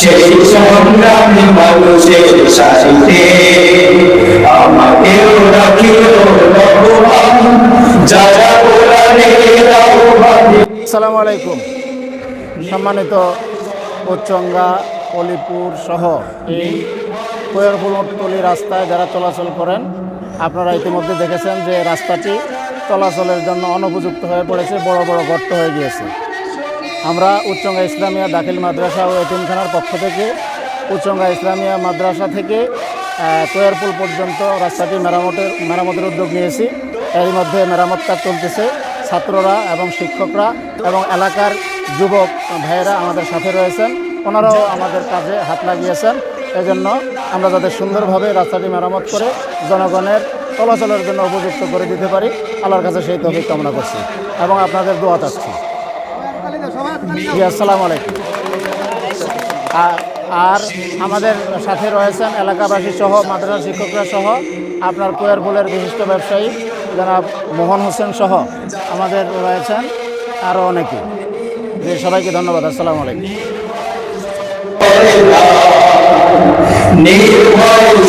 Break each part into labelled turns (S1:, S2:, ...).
S1: সেই সংগ্রামী মানুষের সাথে আমাকেও
S2: আলাইকুম। সম্মানিত উচ্চঙ্গা অলিপুর সহ এই কোয়ারপুলতলি রাস্তায় যারা চলাচল করেন, আপনারা ইতিমধ্যে দেখেছেন যে রাস্তাটি চলাচলের জন্য অনুপযুক্ত হয়ে পড়েছে, বড় বড় গর্ত হয়ে গিয়েছে। আমরা উচ্চঙ্গা ইসলামিয়া দাখিল মাদ্রাসা ও এতিমখানার পক্ষ থেকে, উচ্চঙ্গা ইসলামিয়া মাদ্রাসা থেকে কোয়ারপুল পর্যন্ত রাস্তাটি মেরামতের মেরামতের উদ্যোগ নিয়েছি। এর মধ্যে মেরামত কাজ চলতেছে। ছাত্ররা এবং শিক্ষকরা এবং এলাকার যুবক ভাইয়েরা আমাদের সাথে রয়েছেন। ওনারাও আমাদের কাজে হাত লাগিয়েছেন। এজন্য আমরা যাতে সুন্দরভাবে রাস্তাটি মেরামত করে জনগণের চলাচলের জন্য উপযুক্ত করে দিতে পারি, আল্লাহর কাছে সেই তফিক কামনা করছি এবং আপনাদের দোয়া চাচ্ছি। জি, আসসালামু আলাইকুম। আর- আমাদের সাথে রয়েছেন এলাকাবাসী সহ, মাদ্রাসা শিক্ষকরা সহ, আপনার কোয়ারপুলের বিশিষ্ট ব্যবসায়ী জনাব মোহন হোসেন সহ আমাদের রয়েছেন আরও অনেকে। সবাইকে ধন্যবাদ, আসসালামু আলাইকুম।
S1: নির্ভয়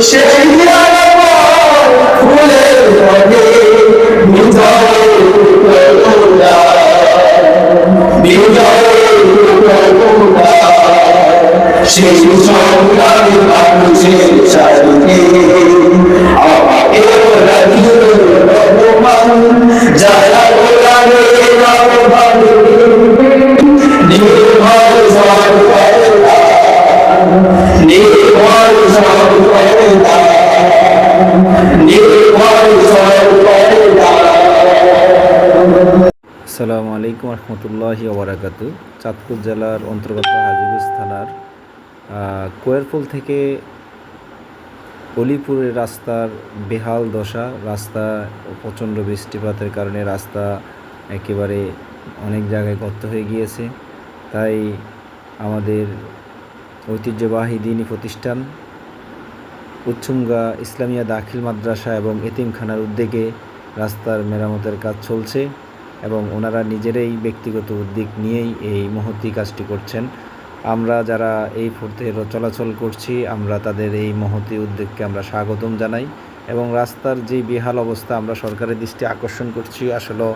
S1: সেই অনুভব ফুলের পথে বিজয় সেই সংগ্রামী মানুষের সাথে
S3: আসসালামু আলাইকুম রহমতুল্লাহি ওবরাকাতু চাঁদপুর জেলার অন্তর্গত হাজিগঞ্জ থানার আহ, থেকে অলিপুরের রাস্তার বেহাল দশা রাস্তা প্রচণ্ড বৃষ্টিপাতের কারণে রাস্তা একেবারে অনেক জায়গায় গর্ত হয়ে গিয়েছে। তাই আমাদের ঐতিহ্যবাহী দিনী প্রতিষ্ঠান উচ্চুঙ্গা ইসলামিয়া দাখিল মাদ্রাসা এবং এতিমখানার উদ্যোগে রাস্তার মেরামতের কাজ চলছে। এবং ওনারা নিজেরাই ব্যক্তিগত উদ্যোগ নিয়েই এই মহতি কাজটি করছেন। আমরা যারা এই পথে চলাচল করছি, আমরা তাদের এই মহতি উদ্যোগকে আমরা স্বাগতম জানাই এবং রাস্তার যে বেহাল অবস্থা আমরা সরকারের দৃষ্টি আকর্ষণ করছি, আসলে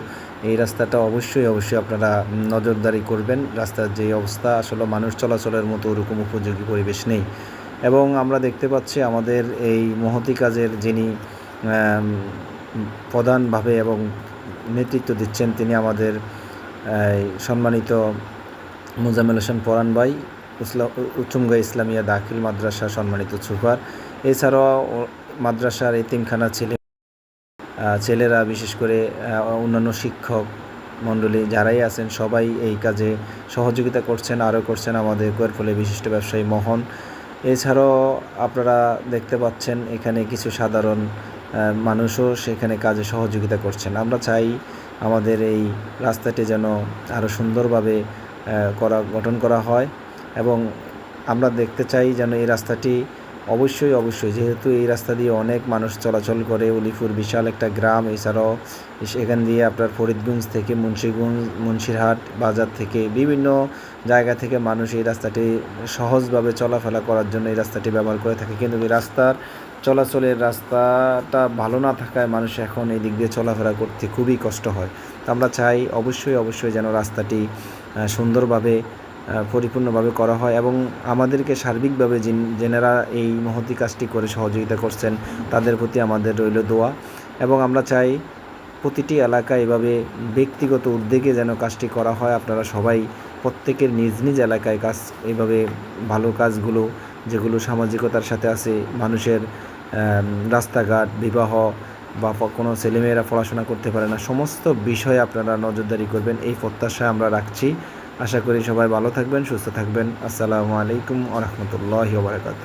S3: এই রাস্তাটা অবশ্যই অবশ্যই আপনারা নজরদারি করবেন। রাস্তার যে অবস্থা, আসলে মানুষ চলাচলের মতো ওরকম উপযোগী পরিবেশ নেই। এবং আমরা দেখতে পাচ্ছি আমাদের এই মহতি কাজের যিনি প্রধানভাবে এবং নেতৃত্ব দিচ্ছেন তিনি আমাদের সম্মানিত মোজাম্মেল হোসেন পরান ভাই, উসলা ইসলামিয়া দাখিল মাদ্রাসা সম্মানিত সুপার। এছাড়াও মাদ্রাসার এতিমখানা ছেলে ছেলেরা বিশেষ করে অন্যান্য শিক্ষক মণ্ডলী যারাই আছেন, সবাই এই কাজে সহযোগিতা করছেন, আরও করছেন আমাদের ফলে বিশিষ্ট ব্যবসায়ী মোহন। এছাড়াও আপনারা দেখতে পাচ্ছেন এখানে কিছু সাধারণ মানুষও সেখানে কাজে সহযোগিতা করছেন। আমরা চাই আমাদের এই রাস্তাটি যেন আরও সুন্দরভাবে করা, গঠন করা হয় এবং আমরা দেখতে চাই যেন এই রাস্তাটি অবশ্যই অবশ্যই যেহেতু এই রাস্তা দিয়ে অনেক মানুষ চলাচল করে, উলিপুর বিশাল একটা গ্রাম, এছাড়াও এখান দিয়ে আপনার ফরিদগঞ্জ থেকে মুন্সিগঞ্জ, মুন্সিরহাট বাজার থেকে বিভিন্ন জায়গা থেকে মানুষ এই রাস্তাটি সহজভাবে চলাফেরা করার জন্য এই রাস্তাটি ব্যবহার করে থাকে। কিন্তু এই রাস্তার চলাচলের রাস্তাটা ভালো না থাকায় মানুষ এখন এই দিক দিয়ে চলাফেরা করতে খুবই কষ্ট হয়। তো আমরা চাই অবশ্যই অবশ্যই যেন রাস্তাটি সুন্দরভাবে পরিপূর্ণভাবে করা হয় এবং আমাদেরকে সার্বিকভাবে যিন- যেনারা এই মহতি কাজটি করে সহযোগিতা করছেন, তাদের প্রতি আমাদের রইল দোয়া এবং আমরা চাই প্রতিটি এলাকায় এভাবে ব্যক্তিগত উদ্যোগে যেন কাজটি করা হয়। আপনারা সবাই প্রত্যেকের নিজ নিজ এলাকায় কাজ, এভাবে ভালো কাজগুলো, যেগুলো সামাজিকতার সাথে আছে, মানুষের রাস্তাঘাট, বিবাহ বা কোনো ছেলেমেয়েরা পড়াশোনা করতে পারে না, সমস্ত বিষয়ে আপনারা নজরদারি করবেন। এই প্রত্যাশায় আমরা রাখছি। আশা করি সবাই ভালো থাকবেন, সুস্থ থাকবেন। আসসালামু আলাইকুম আ রহমতুল্লাহ বারকাত